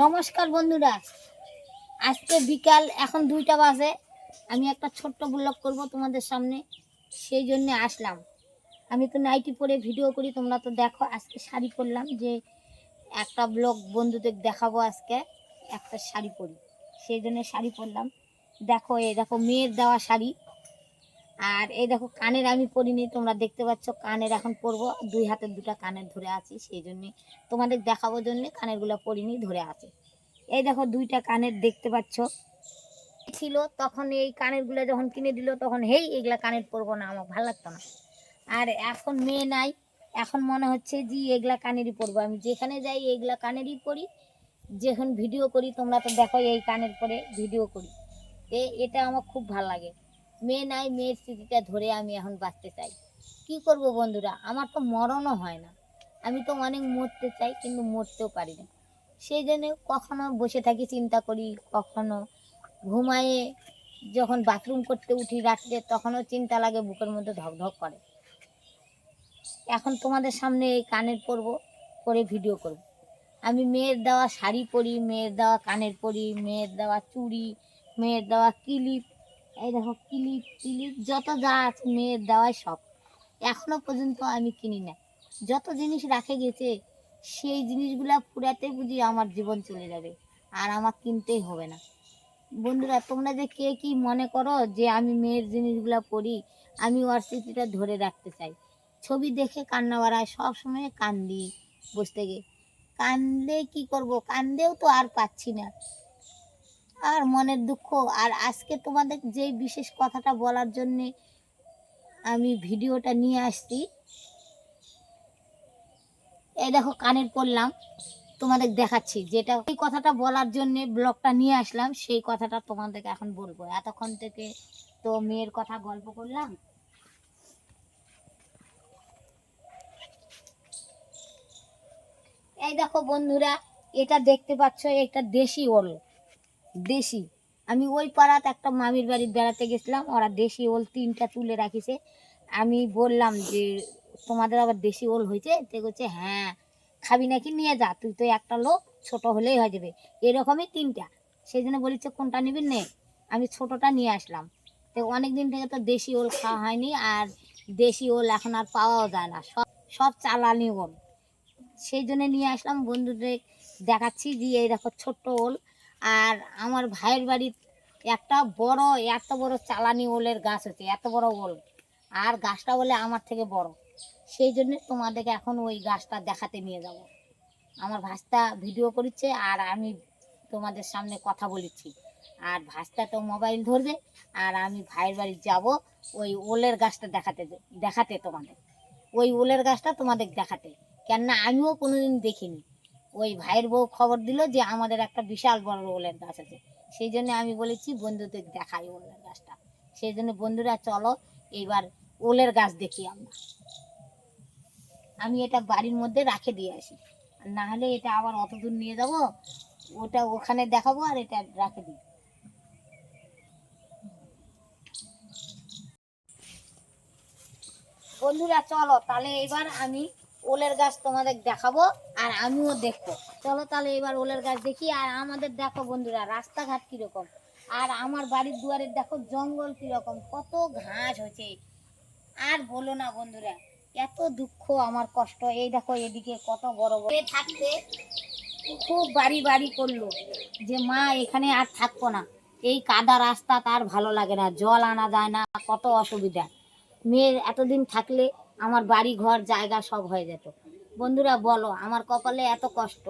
নমস্কার বন্ধুরা। আজকে বিকাল, এখন দুইটা বাজে। আমি একটা ছোট্ট ব্লগ করব তোমাদের সামনে, সেই জন্য আসলাম। আমি তো নাইটি পরে ভিডিও করি, তোমরা তো দেখো, আজকে শাড়ি পরলাম যে একটা ব্লগ বন্ধুদের দেখাবো আজকে, একটা শাড়ি পরি। সেই জন্য শাড়ি পরলাম। দেখো, এই দেখো, মেয়ের দেওয়া শাড়ি। আর এই দেখো কানের আমি পরিনি, তোমরা দেখতে পাচ্ছ কানের এখন পরবো। দুই হাতের দুটা কানের ধরে আছি, সেই জন্যে তোমাদের দেখাবোর জন্য কানেরগুলো পরিনি, ধরে আছে। এই দেখো দুইটা কানের দেখতে পাচ্ছ। ছিল, তখন এই কানেরগুলো যখন কিনে দিল, তখন হেই, এগুলা কানের পরবো না, আমার ভালো লাগতো না। আর এখন মেয়ে নাই, এখন মনে হচ্ছে যে এগুলা কানেরই পরবো। আমি যেখানে যাই, এগুলা কানেরই পরি। যখন ভিডিও করি, তোমরা তো দেখো এই কানের পরে ভিডিও করি। এটা আমার খুব ভালো লাগে। মেয়ে নাই, মেয়ের স্মৃতিটা ধরে আমি এখন বাঁচতে চাই। কি করব বন্ধুরা? আমার তো মরণও হয় না। আমি তো অনেক মরতে চাই, কিন্তু মরতেও পারি না। সেই জন্য কখনো বসে থাকি, চিন্তা করি, কখনো ঘুমায়ে যখন বাথরুম করতে উঠি রাত্রে, তখনও চিন্তা লাগে, বুকের মধ্যে ধকধক করে। এখন তোমাদের সামনে এই কানের পরব করে ভিডিও করব। আমি মেয়ের দেওয়া শাড়ি পরি, মেয়ের দেওয়া কানের পরি, মেয়ের দেওয়া চুড়ি, মেয়ের দেওয়া ক্লিপ এই দেখো ক্লিপ ক্লিপ যত যা আছে মেয়ের দেওয়াই সব। এখনও পর্যন্ত আমি কিনি না। যত জিনিস রাখে গেছে, সেই জিনিসগুলা পুরাতে বুঝি আমার জীবন চলে যাবে, আর আমার কিনতেই হবে না। বন্ধুরা, তোমরা যে কে কি মনে করো যে আমি মেয়ের জিনিসগুলা পড়ি আমি ওর স্মৃতিটা ধরে রাখতে চাই? ছবি দেখে কান্না বাড়ায় সবসময় কান্দি বসতে গিয়ে কান্দলে কি করব? কান্দেও তো আর পাচ্ছি না। আর মনের দুঃখ। আর আজকে তোমাদের যে বিশেষ কথাটা বলার জন্যে আমি ভিডিওটা নিয়ে আসছি, এই দেখো কানের পড়লাম, তোমাদের দেখাচ্ছি যেটা, এই কথাটা বলার জন্য ব্লগটা নিয়ে আসলাম, সেই কথাটা তোমাদেরকে এখন বলব। এতক্ষণ থেকে তো মেয়ের কথা গল্প করলাম। এই দেখো বন্ধুরা, এটা দেখতে পাচ্ছ, এটা দেশি ওল। দেশি। আমি ওই পাড়াতে একটা মামির বাড়ি বেড়াতে গেছিলাম, ওরা দেশি ওল তিনটা তুলে রাখিছে। আমি বললাম যে, তোমাদের আবার দেশি ওল হয়েছে? তো বলছে হ্যাঁ খাবি নাকি নিয়ে যা, তুই তো একটা লোক, ছোট হলেই হয়ে যাবে। এরকমই তিনটা। সেই জন্য বলেছে, কোনটা নিবি নে। আমি ছোটটা নিয়ে আসলাম। তো অনেক দিন থেকে তো দেশি ওল খাওয়া হয়নি, আর দেশি ওল এখন আর পাওয়াও যায় না। সব সব চালানি ওল। সেই জন্য নিয়ে আসলাম, বন্ধুদের দেখাচ্ছি যে, এই দেখো ছোট্ট ওল। আর আমার ভাইয়ের বাড়ির একটা বড় এত বড় চালানি ওলের গাছ হচ্ছে, এত বড় ওল। আর গাছটা বলে আমার থেকে বড়। সেই জন্য তোমাদেরকে এখন ওই গাছটা দেখাতে নিয়ে যাব। আমার ভাস্তা ভিডিও করছে আর আমি তোমাদের সামনে কথা বলেছি আর ভাস্তা তো মোবাইল ধরবে, আর আমি ভাইয়ের বাড়ি যাব ওই ওলের গাছটা দেখাতে দেখাতে তোমাদের। ওই ওলের গাছটা তোমাদের দেখাতে। কেননা আমিও কোনোদিন দেখিনি। ওই ভাইয়ের বউ খবর দিল যে আমাদের একটা বিশাল বড় ওলের গাছ আছে। সেই জন্য আমি বলেছি, বন্ধুদের দেখাই ওলের গাছটা। সেই জন্য বন্ধুরা, চলো এইবার ওলের গাছ দেখি আমরা। আমি এটা বাড়ির মধ্যে রাখে দিয়ে আসি। না হলে এটা আবার অত দূর নিয়ে যাব, ওটা ওখানে দেখাবো আর এটা রাখে দিই। বন্ধুরা, চলো, তাহলে এবার আমি ওলের গাছ তোমাদের দেখাবো আর আমিও দেখব। চলো তাহলে এবার ওলের গাছ দেখি, আর আমাদের দেখো বন্ধুরা, রাস্তাঘাট কীরকম? আর আমার বাড়ির দুয়ারের দেখো জঙ্গল কীরকম, কত ঘাস হয়েছে। আর বলো না বন্ধুরা, এত দুঃখ, আমার কষ্ট। এই দেখো এদিকে কত বড় বড় থাকতে খুব বাড়ি বাড়ি করল যে মা এখানে আর থাকব না। এই কাদা রাস্তা তার ভালো লাগে না, জল আনা যায় না, কত অসুবিধা। মেয়ের এতদিন থাকলে আমার বাড়ি, ঘর, জায়গা সব হয়ে যেত। বন্ধুরা, বলো, আমার কপালে এত কষ্ট।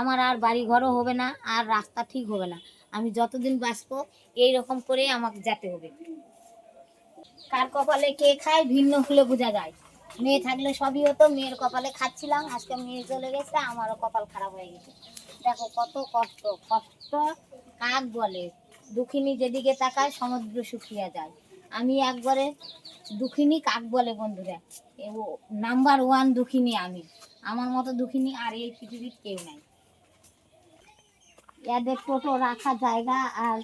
আমার আর বাড়ি ঘরও হবে না, আর রাস্তা ঠিক হবে না। আমি যতদিন বাঁচবো এই রকম করে আমাকে যেতে হবে। কার কপালে কে খায়, ভিন্ন হলে বোঝা যায়। মেয়ে থাকলে সবই হতো, মেয়ের কপালে খাচ্ছিলাম, আজকে মেয়ে চলে গেছে, আমারও কপাল খারাপ হয়ে গেছে। দেখো কত কষ্ট কষ্ট কাক বলে। দুঃখিনী যেদিকে তাকায়, সমুদ্র শুকিয়ে যায়। আমি একবারে দুঃখিনী কাক বলে বন্ধুরা। নাম্বার ওয়ান দুঃখিনী আমি। আমার মতো দুঃখিনী আর এই পৃথিবীর কেউ নাই। এদের টোটো রাখা জায়গা আর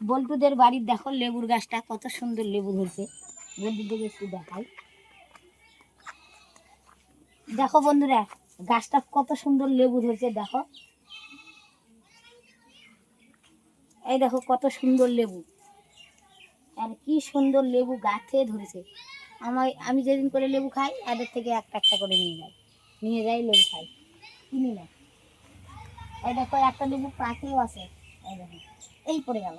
বল্টুদের বাড়ির দেখো লেবুর গাছটা, কত সুন্দর লেবু ধরছে। বন্ধুদের একটু দেখাই। দেখো বন্ধুরা, গাছটা কত সুন্দর লেবু ধরছে, দেখো। এই দেখো কত সুন্দর লেবু। আর কি সুন্দর লেবু গাছে ধরেছে। আমায়, আমি যেদিন করে লেবু খাই, এদের থেকে একটা একটা করে নিয়ে যাই নিয়ে যাই লেবু খাই। কিনি না। এই দেখো, একটা লেবু পাকেও আছে। এই দেখো, এই পড়ে গেল।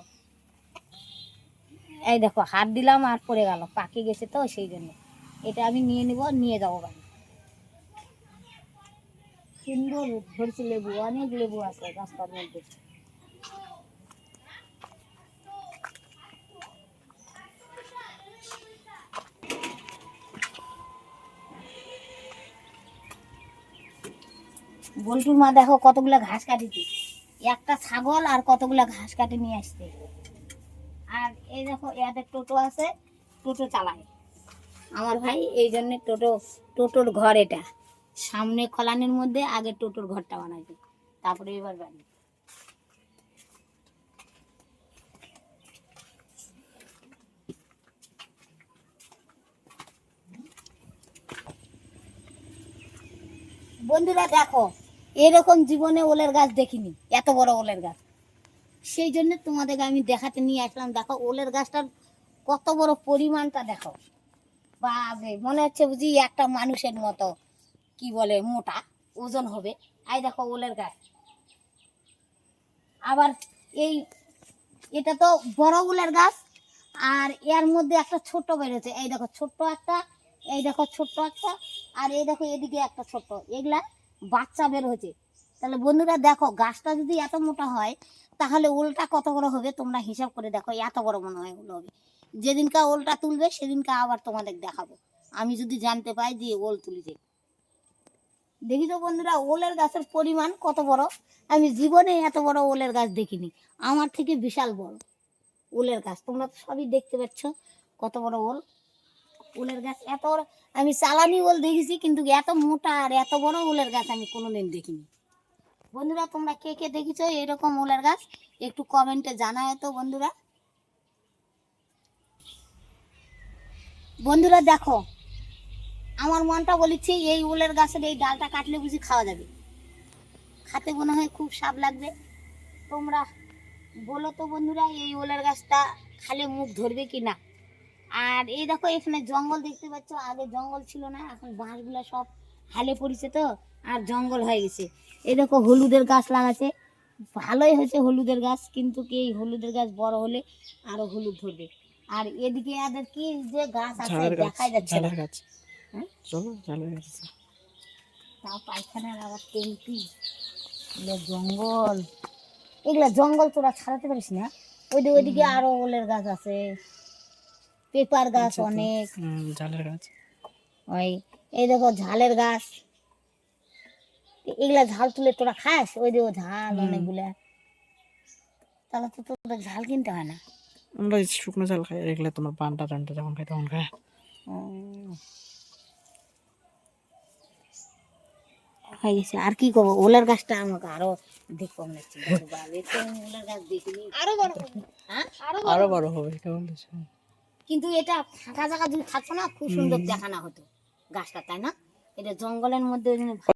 এই দেখো, হাত দিলাম আর পড়ে গেল। পাকে গেছে তো, সেই জন্য। এটা আমি নিয়ে নিব, নিয়ে যাব বাড়ি। সুন্দর ধরছে লেবু, অনেক লেবু আছে রাস্তার মধ্যে। বল্টুর মা দেখো কতগুলা ঘাস কাটিছে। একটা ছাগল আর কতগুলা ঘাস কাটে নিয়ে আসছে। আর এই দেখো এদের টোটো আছে, টোটো চালায়। আমার ভাই, এই জন্য টোটো, টোটোর ঘর এটা। সামনে খলানের মধ্যে, আগে টোটোর ঘরটা বানাইছে। তারপরে এবার বাড়ি বন্ধুরা দেখো এরকম জীবনে ওলের গাছ দেখিনি, এত বড় ওলের গাছ। সেই জন্য তোমাদেরকে আমি দেখাতে নিয়ে আসলাম, দেখো ওলের গাছটার কত বড় পরিমাণটা দেখো। বাবে মনে হচ্ছে বুঝি একটা মানুষের মতো, কি বলে, মোটা, ওজন হবে। আই দেখো ওলের গাছ। আবার এই, এটা তো বড় ওলের গাছ, আর এর মধ্যে একটা ছোট্ট বেরোচ্ছে এই দেখো ছোট্ট একটা, এই দেখো ছোট্ট একটা, আর এই দেখো এদিকে একটা ছোট্ট। এগুলা বাচ্চা বের হয়েছে। তাহলে বন্ধুরা দেখো, গাছটা যদি এত মোটা হয়, তাহলে ওলটা কত বড় হবে তোমরা হিসাব করে দেখো, এত বড় মনে হয় ওল হবে। যেদিনকা ওলটা তুলবে, সেদিনকে আবার তোমাদের দেখাবো। আমি যদি জানতে পাই যে ওল তুলিছে। দেখি তো বন্ধুরা, ওলের গাছের পরিমাণ কত বড়? আমি জীবনে এত বড় ওলের গাছ দেখিনি। আমার থেকে বিশাল বড় ওলের গাছ। তোমরা তো সবই দেখতে পাচ্ছ কত বড় ওল। ওলের গাছ এত আমি চালানি ওল দেখেছি, কিন্তু এত মোটা আর এত বড় উলের গাছ আমি কোনোদিন দেখিনি। বন্ধুরা, তোমরা কে কে দেখেছ এরকম উলের গাছ? একটু কমেন্টে জানায় তো বন্ধুরা। বন্ধুরা, দেখো, আমার মনটা বলেছি এই উলের গাছের এই ডালটা কাটলে বুঝি খাওয়া যাবে। খাতে মনে হয় খুব স্বাদ লাগবে। তোমরা বলো তো বন্ধুরা, এই ওলের গাছটা খালে মুখ ধরবে কি না? আর এই দেখো এখানে জঙ্গল দেখতে পাচ্ছ। আগে জঙ্গল ছিল না এখন বাঁশগুলো সব হালে পড়েছে তো আর জঙ্গল হয়ে গেছে। এই দেখো হলুদের গাছ লাগাছে ভালোই হয়েছে হলুদের গাছ কিন্তু কি এই হলুদের গাছ বড় হলে আরও হলুদ ধরবে। আর এদিকে এদের কি যে গাছ আছে দেখাই যাচ্ছে না। হ্যাঁ? চলো আছে। তাও পায়খানার আবার এগুলো জঙ্গল। এগুলা জঙ্গল তোরা ছাড়াতে পারিস না। ওইদিকে ওইদিকে আরও ওলের গাছ আছে। পেপার গাছ অনেক। ঝালের গাছ। ওই এই দেখো ঝালের গাছ। এগুলা ঝাল তুলে তোরা খাস? ওই দেখো ঝাল। অনেকগুলা। তাহলে তো তোদের ঝাল কিনতে হয় না? আমরা শুকনো ঝাল খাই এগুলো তোমার পানটা টানটা যখন খাই তখন খাই। হয়ে গেছে। আর কি করব? ওলের গাছটা আমাকে আরও দেখব মনে হচ্ছে। দেখিনি। আরও বড় হ্যাঁ? আরও বড় হবে। বলতেছে কিন্তু এটা ফাঁকা জায়গা যদি থাকতো না খুব সুন্দর দেখানো হতো গাছটা তাই না? এটা জঙ্গলের মধ্যে